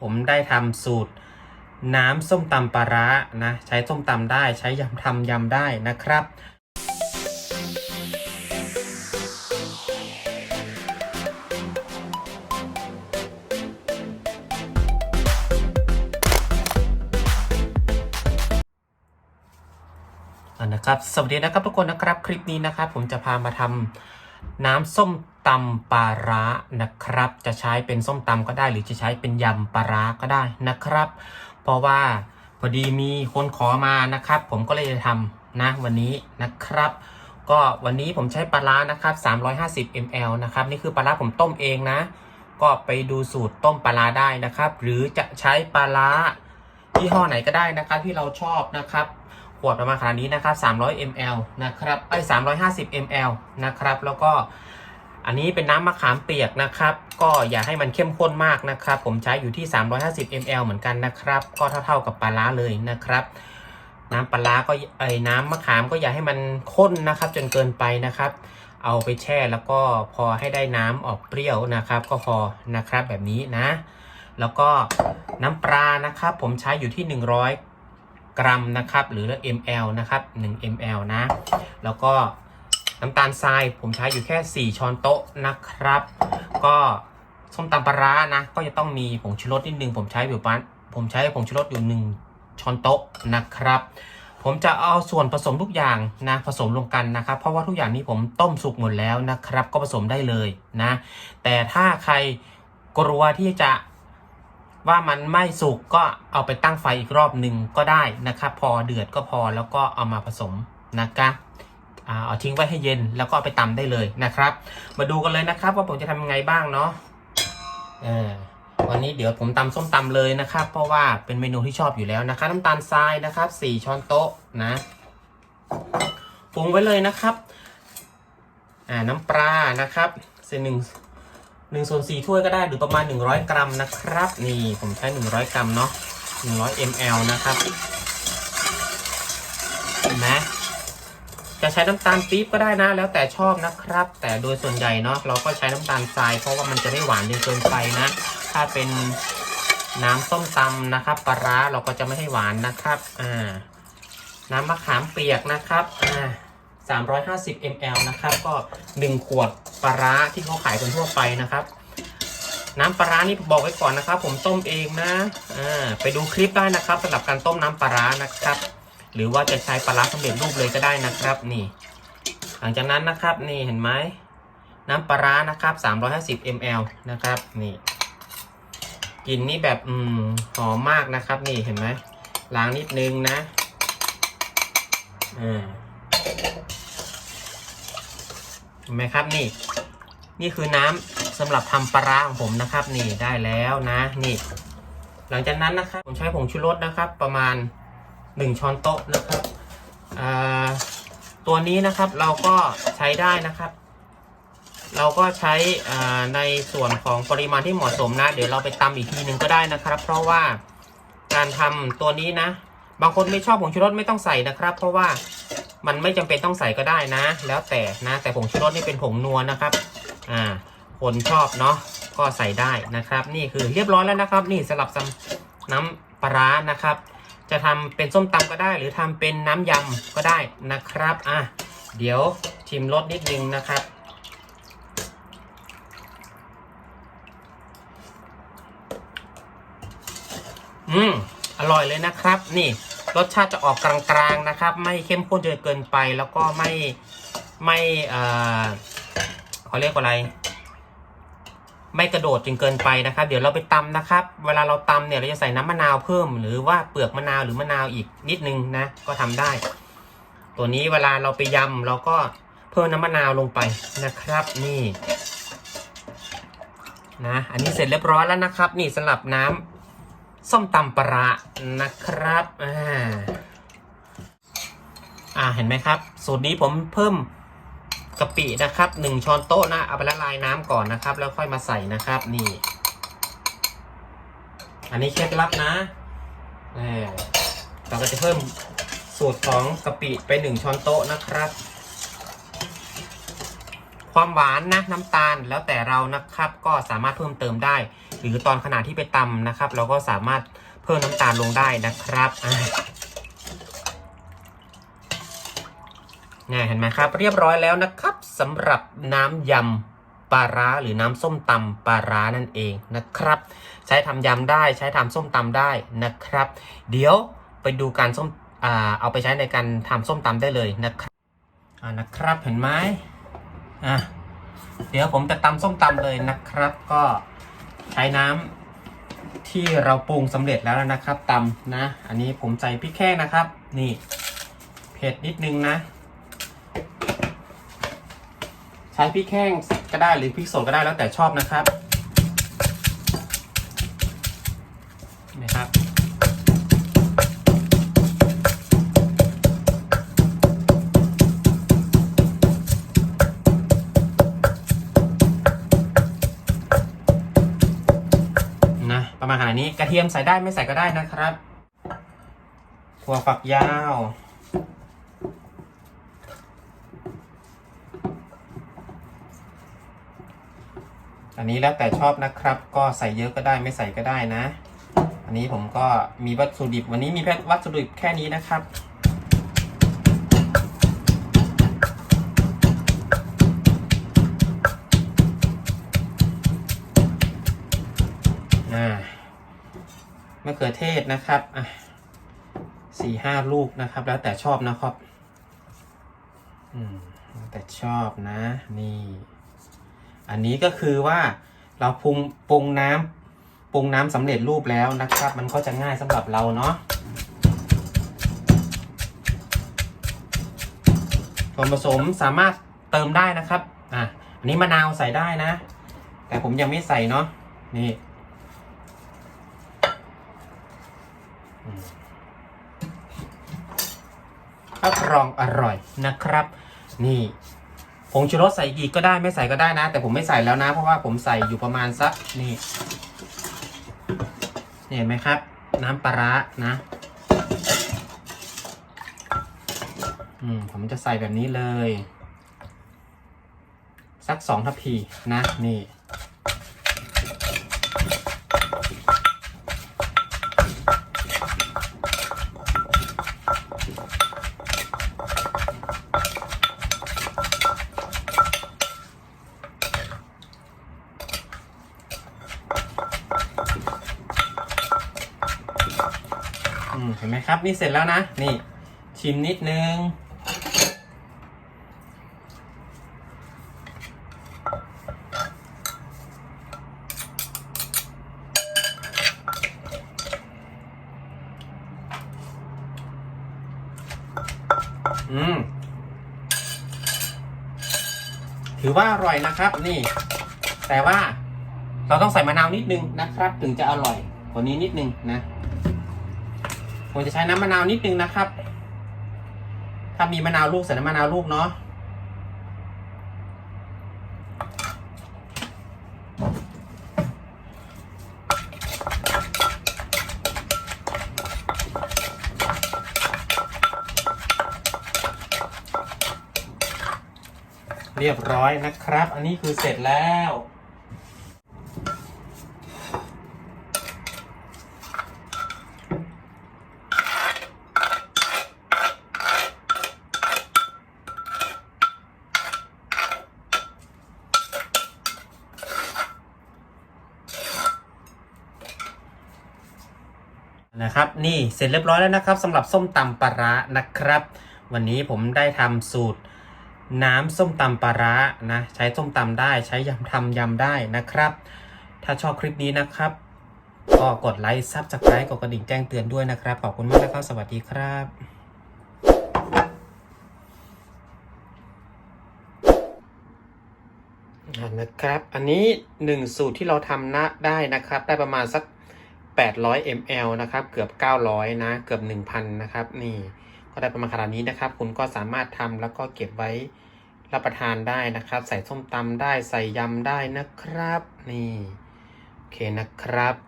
ผมได้ทำสูตรน้ำส้มตำปลาร้านะใช้ส้มตำได้ใช้ยำทำยำได้นะครับอ่านะครับ สวัสดีนะครับทุกคนนะครับ คลิปนี้นะครับ ผมจะพามาทำน้ำส้ม ตำปลาร้านะครับ จะใช้เป็นส้มตำก็ได้ หรือจะใช้เป็นยำปลาร้าก็ได้นะครับ เพราะว่าพอดีมีคนขอมานะครับ ผมก็เลยจะทำนะวันนี้นะครับ ก็วันนี้ผมใช้ปลาร้านะครับ 350 ml นะครับนี่คือปลาร้าผมต้มเองนะ ก็ไปดูสูตรต้มปลาร้าได้นะครับ หรือจะใช้ปลาร้ายี่ห้อไหนก็ได้นะครับที่เราชอบนะครับขวดประมาณขนาดนี้นะครับ 300 ml นะครับไอ้350 ml นะครับ แล้วก็ อันนี้เป็นน้ำมะขามเปียกนะครับ ก็อย่าให้มันเข้มข้นมากนะครับ ผมใช้อยู่ที่ 350 ml เหมือนกันนะครับ ก็เท่าๆกับปลาร้าเลยนะครับ น้ำปลาร้าก็ไอ้น้ำมะขามก็อย่าให้มันข้นนะครับ จนเกินไปนะครับ เอาไปแช่แล้วก็พอให้ได้น้ำออกเปรี้ยวนะครับ ก็พอนะครับแบบนี้นะ แล้วก็น้ำปลานะครับ ผมใช้อยู่ที่ 100 กรัมนะครับ หรือ ml นะครับ 1 ml นะ แล้วก็ น้ำตาลทรายผมใช้อยู่แค่ 4 ช้อนโต๊ะนะครับ ก็ส้มตำปลาร้านะ ก็จะต้องมีผงชูรสนิดนึงผมใช้อยู่บ้านผมใช้ผงชูรสอยู่ 1 ช้อนโต๊ะนะครับ ผมจะเอาส่วนผสมทุกอย่างนะผสมลงกันนะครับ เพราะว่าทุกอย่างนี้ผมต้มสุกหมดแล้วนะครับ ก็ผสมได้เลยนะ แต่ถ้าใครกลัวที่จะว่ามันไม่สุกก็เอาไปตั้งไฟอีกรอบหนึ่งก็ได้นะครับ พอเดือดก็พอแล้วก็เอามาผสมนะคะอ่า เอาทิ้งไว้ให้เย็นแล้วก็ไปตำได้เลยนะครับ มาดูกันเลยนะครับ ว่าผมจะทำยังไงบ้างเนาะเออวันนี้เดี๋ยวผมตำส้มตำเลยนะครับ เพราะว่าเป็นเมนูที่ชอบอยู่แล้วนะครับน้ำตาลทรายนะครับสี่ช้อนโต๊ะนะปรุงไว้เลยนะครับอ่าน้ำปลานะครับเศษหนึ่งหนึ่งส่วนสี่ถ้วยก็ได้หรือประมาณ 100 กรัมนะครับ นี่ผมใช้ 100 กรัมเนาะ100 ml นะครับเห็นไหม จะใช้น้ำตาลปี๊บก็ได้นะ แล้วแต่ชอบนะครับ แต่โดยส่วนใหญ่เนาะเราก็ใช้น้ำตาลทรายเพราะว่ามันจะไม่หวานจนเกินไปนะ ถ้าเป็นน้ำส้มตำนะครับปลาร้าเราก็จะไม่ให้หวานนะครับอ่าน้ำมะขามเปียกนะครับอ่า350 ml นะครับ ก็ 1 ขวดปลาร้าที่เขาขายกันทั่วไปนะครับ น้ำปลาร้านี่บอกไว้ก่อนนะครับ ผมต้มเองนะอ่าไปดูคลิปได้นะครับสำหรับการต้มน้ำปลาร้านะครับ หรือว่าจะใช้ปลาร้าสำเร็จรูปเลยก็ได้นะครับนี่ หลังจากนั้นนะครับนี่เห็นไหมน้ำปลาร้านะครับ 350 ml นะครับนี่กลิ่นนี่แบบอืมหอมมากนะครับนี่เห็นไหมล้างนิดนึงนะอ่าเห็นไหมครับนี่ นี่คือน้ำสำหรับทำปลาร้าของผมนะครับ นี่ได้แล้วนะนี่ หลังจากนั้นนะครับผมใช้ผงชูรสนะครับ ประมาณ 1ช้อนโต๊ะนะครับตัวนี้นะครับเราก็ใช้ได้นะครับ เราก็ใช้ในส่วนของปริมาณที่เหมาะสมนะ เดี๋ยวเราไปตำอีกทีหนึ่งก็ได้นะครับ เพราะว่าการทำตัวนี้นะ บางคนไม่ชอบผงชูรสไม่ต้องใส่นะครับ เพราะว่ามันไม่จำเป็นต้องใส่ก็ได้นะ แล้วแต่นะ แต่ผงชูรสนี่เป็นผงนัวนะครับ อ่า คนชอบเนาะก็ใส่ได้นะครับ นี่คือเรียบร้อยแล้วนะครับ นี่สลับซ้ำน้ำปลาร้านะครับ จะทำเป็นส้มตำก็ได้ หรือทำเป็นน้ำยำก็ได้นะครับอะเดี๋ยวชิมรสนิดนึงนะครับ อืมอร่อยเลยนะครับ นี่รสชาติจะออกกลางๆนะครับ ไม่เข้มข้นจนเกินไปแล้วก็ไม่ไม่เอ่อเขาเรียกว่าอะไร ไม่กระโดดจนเกินไปนะครับ เดี๋ยวเราไปตำนะครับ เวลาเราตำเนี่ยเราจะใส่น้ำมะนาวเพิ่ม หรือว่าเปลือกมะนาวหรือมะนาวอีกนิดนึงนะ ก็ทำได้ ตัวนี้เวลาเราไปยำเราก็เพิ่มน้ำมะนาวลงไปนะครับ นี่นะ อันนี้เสร็จเรียบร้อยแล้วนะครับ นี่สำหรับน้ำส้มตำปลาร้านะครับอ่าอ่าเห็นไหมครับ สูตรนี้ผมเพิ่ม กะปินะครับหนึ่งช้อนโต๊ะนะเอาไปละลายน้ำก่อนนะครับ แล้วค่อยมาใส่นะครับนี่ อันนี้เคล็ดลับนะเราก็จะเพิ่มสูตรของกะปิไปหนึ่งช้อนโต๊ะนะครับ ความหวานนะน้ำตาลแล้วแต่เรานะครับ ก็สามารถเพิ่มเติมได้ หรือตอนขณะที่ไปตำนะครับ เราก็สามารถเพิ่มน้ำตาลลงได้นะครับ อะเนี่เห็นไหมครับ เรียบร้อยแล้วนะครับสำหรับน้ำยำปลาร้าหรือน้ำส้มตำปลาร้านั่นเองนะครับ ใช้ทำยำได้ใช้ทำส้มตำได้นะครับ เดี๋ยวไปดูการส้มเอาไปใช้ในการทำส้มตำได้เลยนะครับอ่านะครับเห็นไหมอะเดี๋ยวผมจะตำส้มตำเลยนะครับ ก็ใช้น้ำที่เราปรุงสำเร็จแล้วนะครับตำนะ อันนี้ผมใส่พริกแค่นะครับ นี่เผ็ดนิดนึงนะ ใช้พริกแห้งก็ได้หรือพริกสดก็ได้แล้วแต่ชอบนะครับนะครับ นะประมาณขนาดนี้กระเทียมใส่ได้ไม่ใส่ก็ได้นะครับถั่วฝักยาว อันนี้แล้วแต่ชอบนะครับ ก็ใส่เยอะก็ได้ไม่ใส่ก็ได้นะ อันนี้ผมก็มีวัตถุดิบ วันนี้มีแค่วัตถุดิบแค่นี้นะครับอ่ามะเขือเทศนะครับอะสี่ห้าลูกนะครับ แล้วแต่ชอบนะครับ อืมแต่ชอบนะ นี่ อันนี้ก็คือว่าเราปรุงปรุงน้ำปรุงน้ำสำเร็จรูปแล้วนะครับ มันก็จะง่ายสำหรับเราเนาะส่วนผสมสามารถเติมได้นะครับอะอันนี้มะนาวใส่ได้นะ แต่ผมยังไม่ใส่เนาะนี่รับรองอร่อยนะครับ นี่ ผงชูรสใส่อีกก็ได้ไม่ใส่ก็ได้นะ แต่ผมไม่ใส่แล้วนะ เพราะว่าผมใส่อยู่ประมาณสักนี่เห็นไหมครับ น้ำปลาร้านะอืมผมจะใส่แบบนี้เลย สักสองทัพพีนะนี่ เห็นไหมครับ นี่เสร็จแล้วนะ นี่ ชิมนิดนึง อืม ถือว่าอร่อยนะครับ นี่ แต่ว่าเราต้องใส่มะนาวนิดนึงนะครับ ถึงจะอร่อยกว่านี้นิดนึงนะ ผมจะใช้น้ำมะนาวนิดนึงนะครับ ถ้ามีมะนาวลูกใส่น้ำมะนาวลูกเนาะเรียบร้อยนะครับ อันนี้คือเสร็จแล้ว นะครับ นี่เสร็จเรียบร้อยแล้วนะครับสำหรับส้มตำปลาร้านะครับ วันนี้ผมได้ทำสูตรน้ำส้มตำปลาร้านะใช้ส้มตำได้ใช้ยำทำยำได้นะครับ ถ้าชอบคลิปนี้นะครับ ก็กดไลค์ซับสไครต์กดกระดิ่งแจ้งเตือนด้วยนะครับ ขอบคุณมากนะครับ สวัสดีครับ่นะครับ อันนี้หนึ่งสูตรที่เราทำนะได้นะครับ ได้ประมาณสัก 800 ml นะครับ เกือบ 900 นะ เกือบ 1,000 นะครับ นี่ ก็ได้ประมาณขนาดนี้นะครับ คุณก็สามารถทำแล้วก็เก็บไว้รับประทานได้นะครับ ใส่ส้มตำได้ ใส่ยำได้นะครับ นี่ โอเคนะครับ